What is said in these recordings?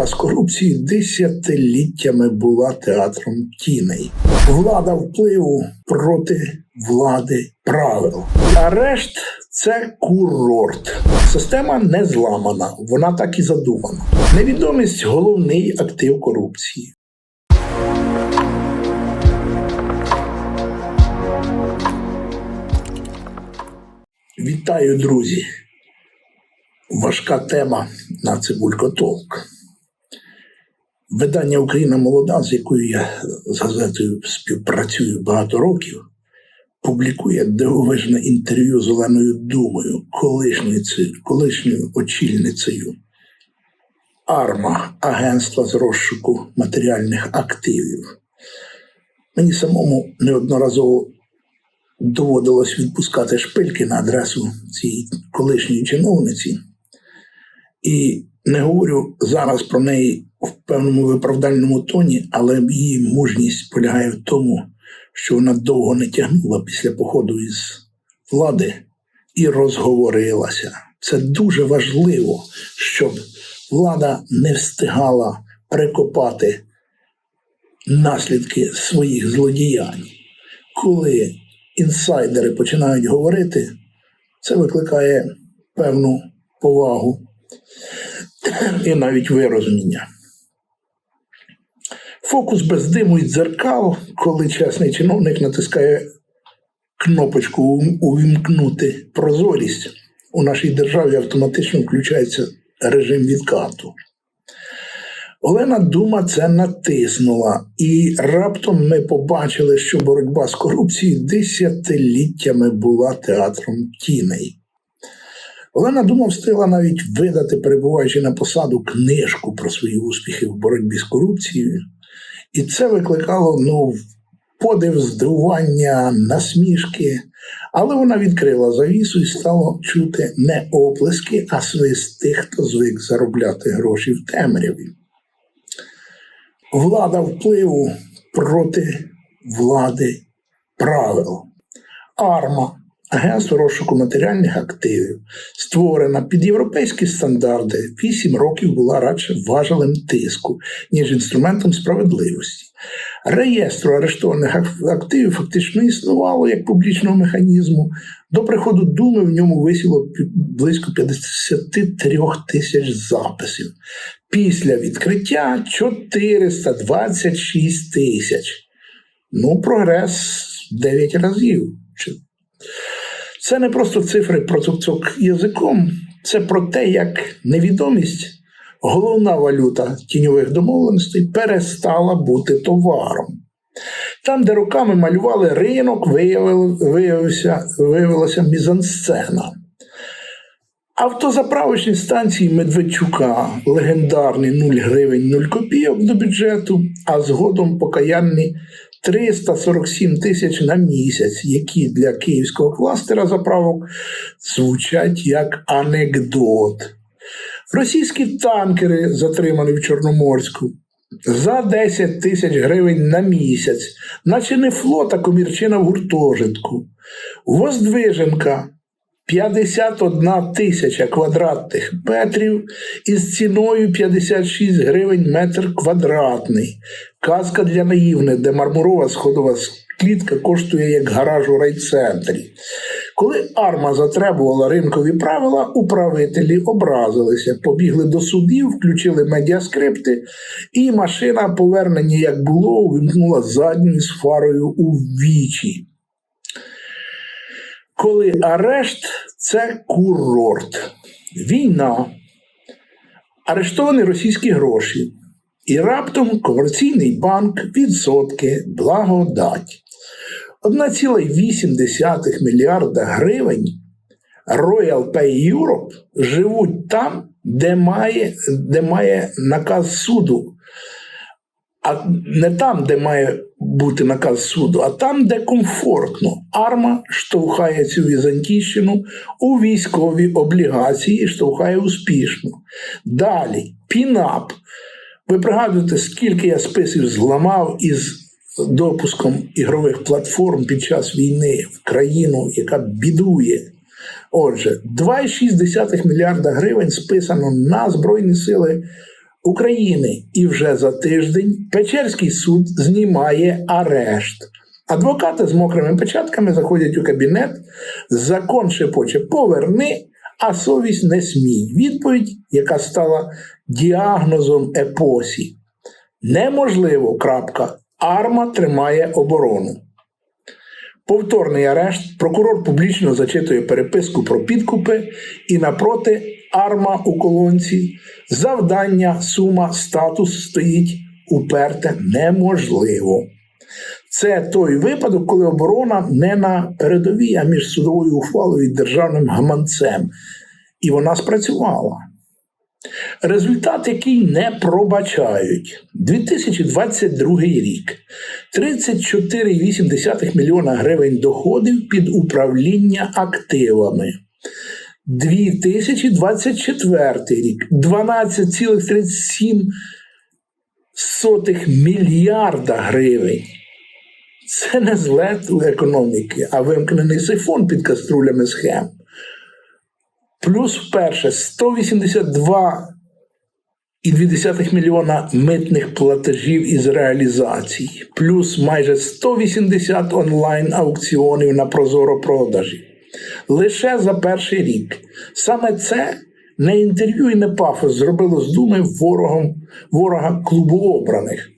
боротьба з корупцією десятиліттями була театром тіней. Влада впливу проти влади правил. Арешт це курорт. Система не зламана, вона так і задумана. Невідомість головний актив корупції. Вітаю, друзі! Важка тема на Цибулько Толк. Видання Україна молода, з якою я з газетою співпрацюю багато років, публікує дивовижне інтерв'ю з Оленою Думою, колишньою, очільницею АРМА Агентства з розшуку матеріальних активів. Мені самому неодноразово доводилось відпускати шпильки на адресу цієї колишньої чиновниці. І не говорю зараз про неї в певному виправдальному тоні, але її мужність полягає в тому, що вона довго не тягнула після походу із влади і розговорилася. Це дуже важливо, щоб влада не встигала прикопати наслідки своїх злодіянь. Коли інсайдери починають говорити, це викликає певну повагу і навіть вирозуміння. Фокус без диму і дзеркал, коли чесний чиновник натискає кнопочку увімкнути прозорість, у нашій державі автоматично включається режим відкату. Олена Дума це натиснула, і раптом ми побачили, що боротьба з корупцією десятиліттями була театром тіней. Олена Дума встигла навіть видати, перебуваючи на посаду, книжку про свої успіхи в боротьбі з корупцією. І це викликало ну, подив, здивування, насмішки. Але вона відкрила завісу і стало чути не оплески, а свист тих, хто звик заробляти гроші в темряві. Влада впливу проти влади правил. АРМА Агентство розшуку матеріальних активів, створена під європейські стандарти, 8 років була радше важелем тиску, ніж інструментом справедливості. Реєстру арештованих активів фактично існувало як публічного механізму. До приходу Думи в ньому висіло близько 53 тисяч записів. Після відкриття 426 тисяч. Ну, прогрес 9 разів. Це не просто цифри про цук язиком, це про те, як невідомість, головна валюта тіньових домовленостей, перестала бути товаром. Там, де роками малювали ринок, виявився, виявилася мізансцена. Автозаправочні станції Медведчука, легендарні 0 гривень 0 копійок до бюджету, а згодом покаянні 347 тисяч на місяць, які для київського кластера заправок звучать як анекдот. Російські танкери, затримані в Чорноморську, за 10 тисяч гривень на місяць, наче не флот, а комірчина в гуртожитку. Воздвиженка 51 тисяча квадратних метрів із ціною 56 гривень метр квадратний. Казка для наївних, де мармурова сходова клітка коштує як гараж у райцентрі. Коли арма затребувала ринкові правила, управителі образилися, побігли до судів, включили медіаскрипти, і машина повернення, як було, увімкнула задню з фарою у вічі. Коли арешт це курорт, війна, арештовані російські гроші, і раптом комерційний банк, відсотки, благодать. 1,8 мільярда гривень Royal Pay Europe живуть там, де має, де має наказ суду. А не там, де має бути наказ суду, а там, де комфортно. Арма штовхає цю візантійщину у військові облігації штовхає успішно. Далі, пінап. Ви пригадуєте, скільки я списів зламав із допуском ігрових платформ під час війни в країну, яка бідує. Отже, 2,6 мільярда гривень списано на Збройні Сили України. І вже за тиждень Печерський суд знімає арешт. Адвокати з мокрими печатками заходять у кабінет, закон шепоче поверни, а совість не смій. Відповідь, яка стала діагнозом епосі. Неможливо. крапка. Арма тримає оборону. Повторний арешт. Прокурор публічно зачитує переписку про підкупи і напроти арма у колонці. Завдання, сума, статус стоїть уперте неможливо. Це той випадок, коли оборона не на передовій, а між судовою ухвалою і державним гаманцем. І вона спрацювала. Результат, який не пробачають. 2022 рік 34,8 мільйона гривень доходів під управління активами. 2024 рік 12,37 мільярда гривень. Це не злет у економіки, а вимкнений сифон під каструлями схем. Плюс вперше 182,2 мільйона митних платежів із реалізації, плюс майже 180 онлайн аукціонів на прозоро продажі. Лише за перший рік. Саме це не інтерв'ю і не пафос зробило з думи ворогом, ворога клубу обраних.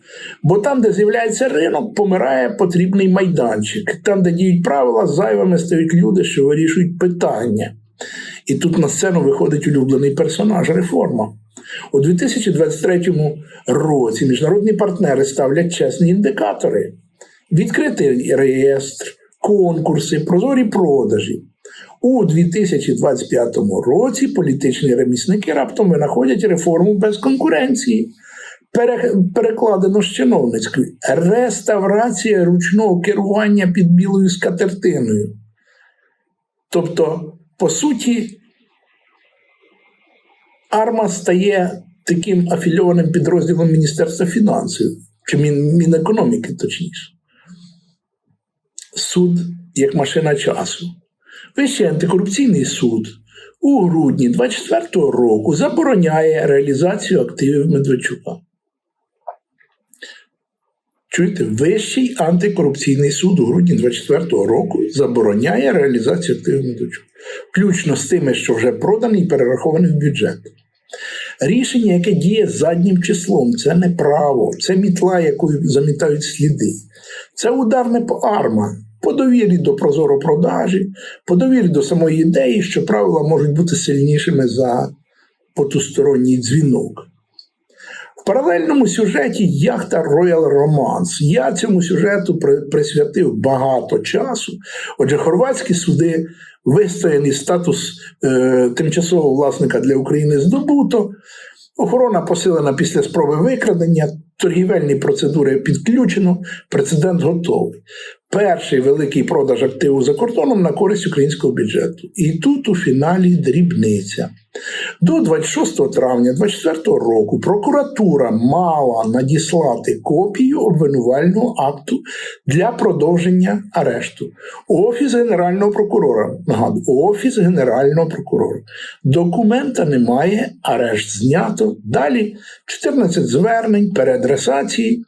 Бо там, де з'являється ринок, помирає потрібний майданчик. Там, де діють правила, зайвими стають люди, що вирішують питання. І тут на сцену виходить улюблений персонаж реформа. У 2023 році міжнародні партнери ставлять чесні індикатори: відкритий реєстр, конкурси, прозорі продажі. У 2025 році політичні ремісники раптом винаходять реформу без конкуренції. Перекладено з чиновницькою реставрація ручного керування під білою скатертиною. Тобто, по суті, Арма стає таким афільованим підрозділом Міністерства фінансів, чи Мінекономіки, точніше. Суд як машина часу. Вищий антикорупційний суд у грудні 2024 року забороняє реалізацію активів Медведчука. Чуєте, Вищий антикорупційний суд у грудні 2024 року забороняє реалізацію активів Медведчука, включно з тими, що вже продані і перераховані в бюджет. Рішення, яке діє заднім числом, це не право, це мітла, якою замітають сліди. Це удар не по арма, по довірі до прозоропродажі, по довірі до самої ідеї, що правила можуть бути сильнішими за потусторонній дзвінок. В паралельному сюжеті яхта Royal Romance. Я цьому сюжету присвятив багато часу. Отже, хорватські суди вистояний статус е, тимчасового власника для України здобуто. Охорона посилена після спроби викрадення, торгівельні процедури підключено, прецедент готовий. Перший великий продаж активу за кордоном на користь українського бюджету. І тут у фіналі дрібниця. До 26 травня 2024 року прокуратура мала надіслати копію обвинувального акту для продовження арешту. Офіс Генерального прокурора. Нагадую, Офіс Генерального прокурора. Документа немає, арешт знято. Далі 14 звернень, переадресації.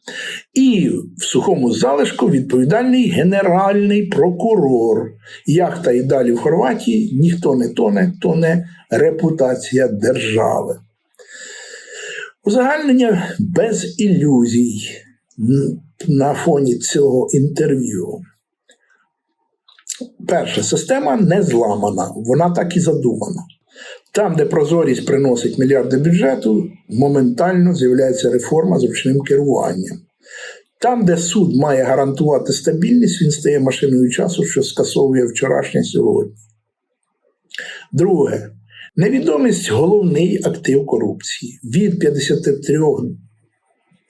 І в сухому залишку відповідальний генеральний прокурор. Яхта і далі в Хорватії ніхто не тоне, тоне репутація держави. Узагальнення без ілюзій на фоні цього інтерв'ю. Перше, система не зламана, вона так і задумана. Там, де прозорість приносить мільярди бюджету, моментально з'являється реформа з ручним керуванням. Там, де суд має гарантувати стабільність, він стає машиною часу, що скасовує вчорашнє сьогодні. Друге, невідомість головний актив корупції. Від 53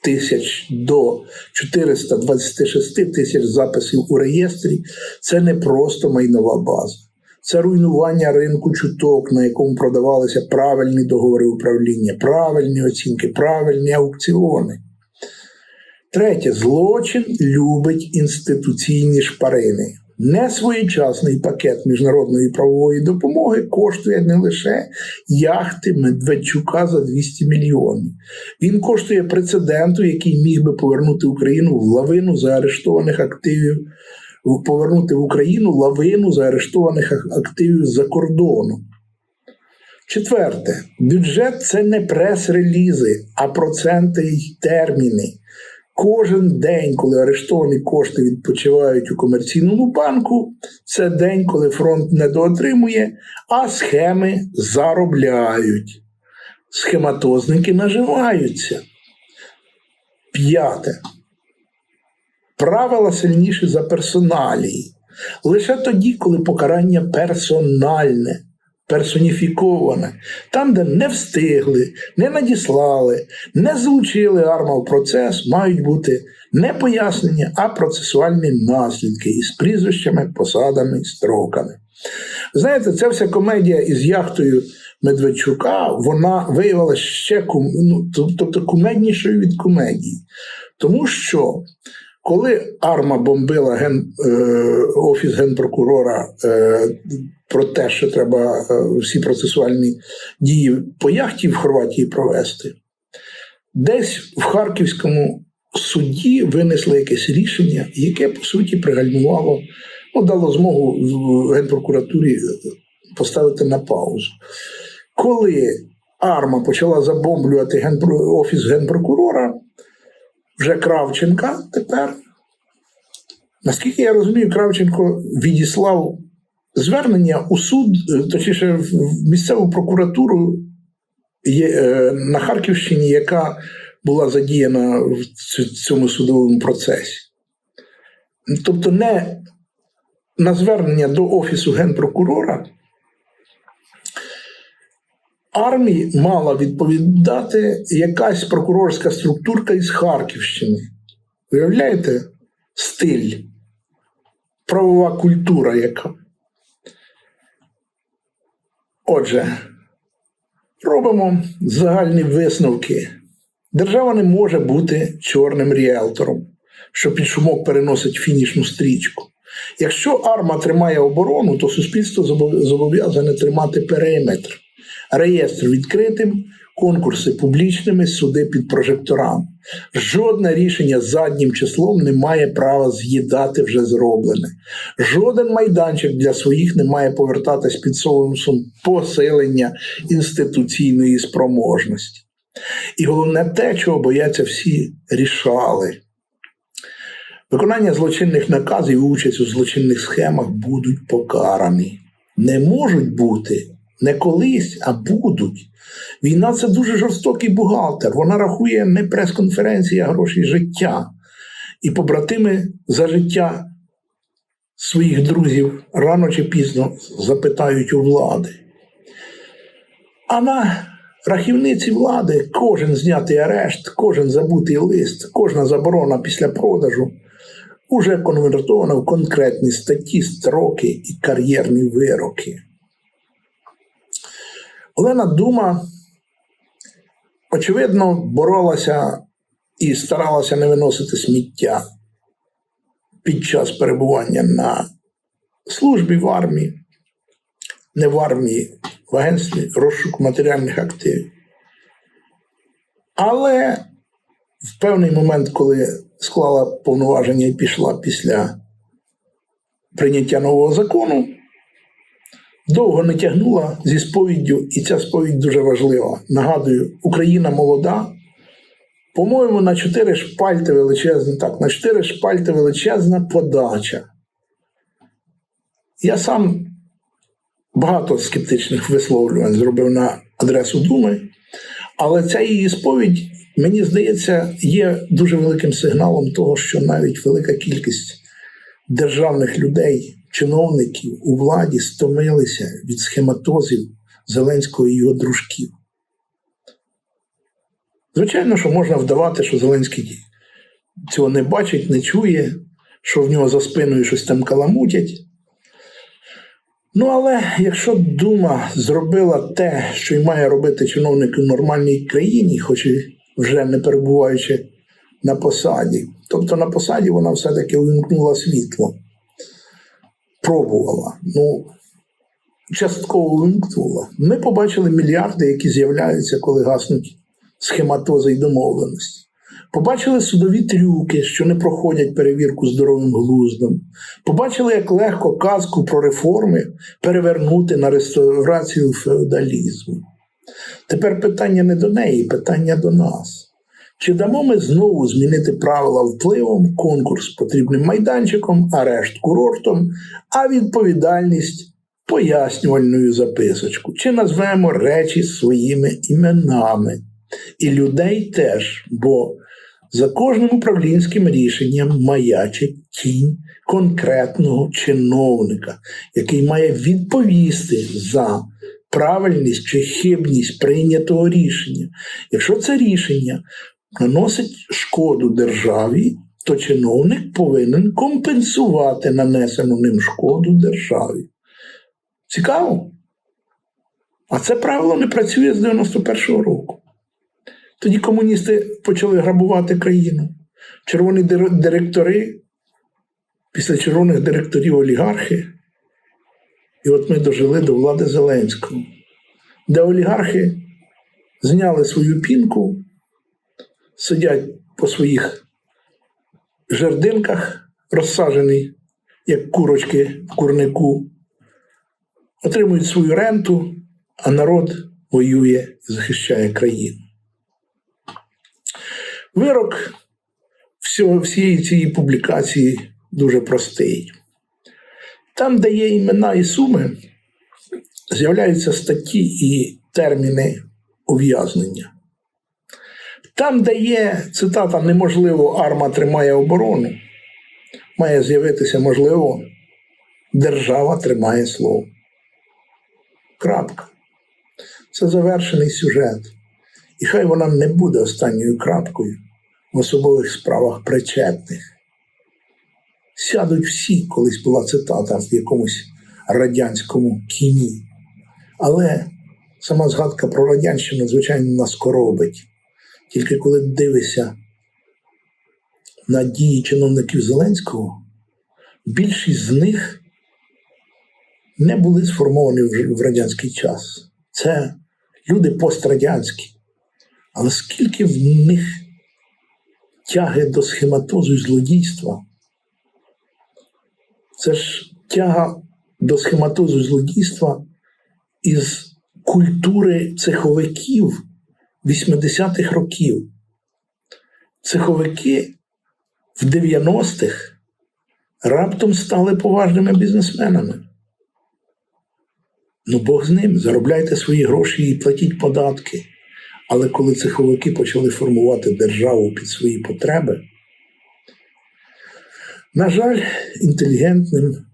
тисяч до 426 тисяч записів у реєстрі це не просто майнова база. Це руйнування ринку чуток, на якому продавалися правильні договори управління, правильні оцінки, правильні аукціони. Третє, злочин любить інституційні шпарини. Несвоєчасний пакет міжнародної правової допомоги коштує не лише яхти Медведчука за 200 мільйонів. Він коштує прецеденту, який міг би повернути Україну в лавину заарештованих активів, повернути в Україну лавину заарештованих активів за кордоном. Четверте, бюджет це не прес-релізи, а проценти й терміни. Кожен день, коли арештовані кошти відпочивають у комерційному банку, це день, коли фронт недоотримує, а схеми заробляють. Схематозники наживаються. П'яте. Правила сильніші за персоналії. Лише тоді, коли покарання персональне, персоніфіковане, там, де не встигли, не надіслали, не залучили арма в процес, мають бути не пояснення, а процесуальні наслідки із прізвищами, посадами строками. Знаєте, ця вся комедія із яхтою Медведчука, вона виявилася ще ну, тобто кумеднішою від комедії. Тому що коли Арма бомбила ген, е, офіс генпрокурора е, про те, що треба е, всі процесуальні дії по яхті в Хорватії провести, десь в Харківському суді винесли якесь рішення, яке по суті пригальмувало, ну, дало змогу генпрокуратурі поставити на паузу. Коли Арма почала забомблювати генпро- офіс генпрокурора, вже Кравченка тепер. Наскільки я розумію, Кравченко відіслав звернення у суд, е, точніше, в місцеву прокуратуру е, на Харківщині, яка була задіяна в цьому судовому процесі. Тобто, не на звернення до Офісу генпрокурора армії мала відповідати якась прокурорська структурка із Харківщини. Уявляєте стиль, правова культура яка. Отже, робимо загальні висновки. Держава не може бути чорним ріелтором, що під шумок переносить фінішну стрічку. Якщо арма тримає оборону, то суспільство зобов'язане тримати периметр реєстр відкритим, конкурси публічними, суди під прожекторами. Жодне рішення заднім числом не має права з'їдати вже зроблене. Жоден майданчик для своїх не має повертатись під соусом посилення інституційної спроможності. І головне те, чого бояться всі рішали. Виконання злочинних наказів і участь у злочинних схемах будуть покарані. Не можуть бути не колись, а будуть. Війна це дуже жорстокий бухгалтер. Вона рахує не прес-конференції, а гроші життя. І побратими за життя своїх друзів рано чи пізно запитають у влади. А на рахівниці влади кожен знятий арешт, кожен забутий лист, кожна заборона після продажу уже конвертована в конкретні статті, строки і кар'єрні вироки. Олена Дума, очевидно, боролася і старалася не виносити сміття під час перебування на службі в армії, не в армії, в агентстві розшуку матеріальних активів. Але в певний момент, коли склала повноваження і пішла після прийняття нового закону, довго не тягнула зі сповіддю, і ця сповідь дуже важлива. Нагадую, Україна молода. По-моєму, на чотири шпальти величезна, так, на чотири шпальти величезна подача. Я сам багато скептичних висловлювань зробив на адресу Думи, але ця її сповідь, мені здається, є дуже великим сигналом того, що навіть велика кількість державних людей, чиновників у владі стомилися від схематозів Зеленського і його дружків. Звичайно, що можна вдавати, що Зеленський цього не бачить, не чує, що в нього за спиною щось там каламутять. Ну, але якщо Дума зробила те, що й має робити чиновник у нормальній країні, хоч і вже не перебуваючи на посаді, тобто на посаді вона все-таки увімкнула світло. Пробувала. Ну, частково вимкнула. Ми побачили мільярди, які з'являються, коли гаснуть схематози і домовленості. Побачили судові трюки, що не проходять перевірку здоровим глуздом. Побачили, як легко казку про реформи перевернути на реставрацію феодалізму. Тепер питання не до неї, питання до нас. Чи дамо ми знову змінити правила впливом, конкурс потрібним майданчиком, арешт курортом, а відповідальність пояснювальною записочку? Чи назвемо речі своїми іменами? І людей теж, бо за кожним управлінським рішенням маячить тінь конкретного чиновника, який має відповісти за правильність чи хибність прийнятого рішення. Якщо це рішення наносить шкоду державі, то чиновник повинен компенсувати нанесену ним шкоду державі. Цікаво? А це правило не працює з 91-го року. Тоді комуністи почали грабувати країну. Червоні директори, після червоних директорів олігархи. І от ми дожили до влади Зеленського, де олігархи зняли свою пінку, сидять по своїх жердинках, розсаджені, як курочки в курнику, отримують свою ренту, а народ воює і захищає країну. Вирок всієї цієї публікації дуже простий. Там, де є імена і суми, з'являються статті і терміни ув'язнення. Там, де є цитата неможливо, арма тримає оборону, має з'явитися можливо, держава тримає слово. Крапка. Це завершений сюжет. І хай вона не буде останньою крапкою в особових справах причетних. Сядуть всі, колись була цитата в якомусь радянському кіні. Але сама згадка про радянщину, звичайно, нас коробить. Тільки коли дивишся на дії чиновників Зеленського, більшість з них не були сформовані в радянський час. Це люди пострадянські. Але скільки в них тяги до схематозу і злодійства? Це ж тяга до схематозу і злодійства із культури цеховиків 80-х років. Цеховики в 90-х раптом стали поважними бізнесменами. Ну, Бог з ним, заробляйте свої гроші і платіть податки. Але коли цеховики почали формувати державу під свої потреби, на жаль, інтелігентним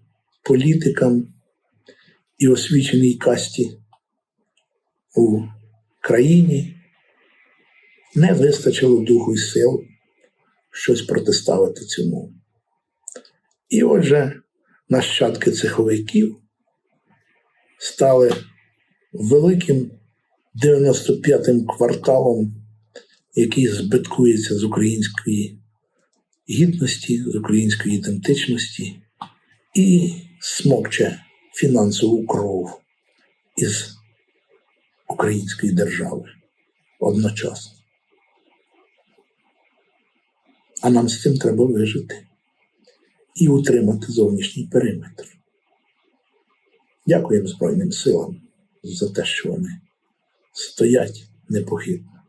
політикам і освіченій касті у країні не вистачило духу і сил щось протиставити цьому. І отже, нащадки цеховиків стали великим 95-м кварталом, який збиткується з української гідності, з української ідентичності і смокче фінансову кров із української держави одночасно. А нам з цим треба вижити і утримати зовнішній периметр. Дякуємо Збройним силам за те, що вони стоять непохитно.